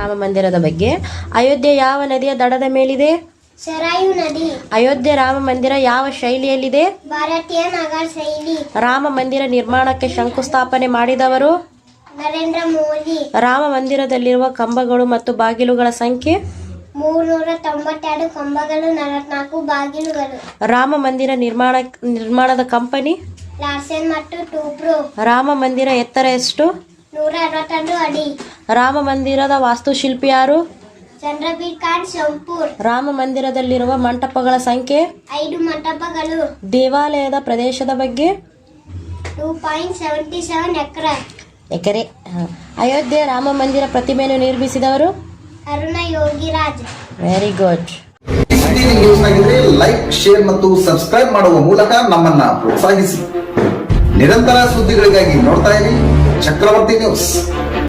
ರಾಮ ಮಂದಿರದ ಬಗ್ಗೆ. ಅಯೋಧ್ಯೆ ಯಾವ ನದಿಯ ದಡದ ಮೇಲಿದೆ? ಸರಾಯು ನದಿ. ಅಯೋಧ್ಯೆ ರಾಮ ಮಂದಿರ ಯಾವ ಶೈಲಿಯಲ್ಲಿದೆ? ಭಾರತೀಯ ನಗರ ಶೈಲಿ. ರಾಮ ಮಂದಿರ ನಿರ್ಮಾಣಕ್ಕೆ ಶಂಕುಸ್ಥಾಪನೆ ಮಾಡಿದವರು? ನರೇಂದ್ರ ಮೋದಿ. ರಾಮ ಮಂದಿರದಲ್ಲಿರುವ ಕಂಬಗಳು ಮತ್ತು ಬಾಗಿಲುಗಳ ಸಂಖ್ಯೆ? ಮೂರ್ನೂರ ತೊಂಬತ್ತೆರಡು ಕಂಬಗಳು ನಲವತ್ನಾಲ್ಕು ಬಾಗಿಲುಗಳು. ರಾಮ ಮಂದಿರ ನಿರ್ಮಾಣ ನಿರ್ಮಾಣದ ಕಂಪನಿ? ಲಾರ್ಸೆನ್ ಮತ್ತು ಟೂಬ್ರೋ. ರಾಮ ಮಂದಿರ ಎತ್ತರ ಎಷ್ಟು? ನೂರ ಅರವತ್ತೆರಡು ಅಡಿ. ರಾಮ ಮಂದಿರದ ವಾಸ್ತುಶಿಲ್ಪಿ ಯಾರು? ಚಂದ್ರಬೀರ್ ಖಾನ್ ಶಂಪುರ್. ರಾಮ ಮಂದಿರದಲ್ಲಿರುವ ಮಂಟಪಗಳ ಸಂಖ್ಯೆ? ಐದು ಮಂಟಪಗಳು. ದೇವಾಲಯದ ಪ್ರದೇಶದ ಬಗ್ಗೆ? ಟೂ ಪಾಯಿಂಟ್ ಸೆವೆಂಟಿ ಸೆವೆನ್ ಎಕರೆ. ಎಕರೆ. ಹ. ಅಯೋಧ್ಯೆ ರಾಮ ಮಂದಿರ ಪ್ರತಿಮೆಯನ್ನು ನಿರ್ಮಿಸಿದವರು? ಅರುಣ ಯೋಗಿರಾಜ್. ವೆರಿ ಗುಡ್ ಸುದ್ದಿ ನ್ಯೂಸ್ ಆಗಿದ್ರೆ ಲೈಕ್ ಶೇರ್ ಮತ್ತು ಸಬ್ಸ್ಕ್ರೈಬ್ ಮಾಡುವ ಮೂಲಕ ನಮ್ಮನ್ನ ಪ್ರೋತ್ಸಾಹಿಸಿ. ನಿರಂತರ ಸುದ್ದಿಗಳಿಗಾಗಿ ನೋಡ್ತಾ ಇರಿ ಚಕ್ರವರ್ತಿ ನ್ಯೂಸ್.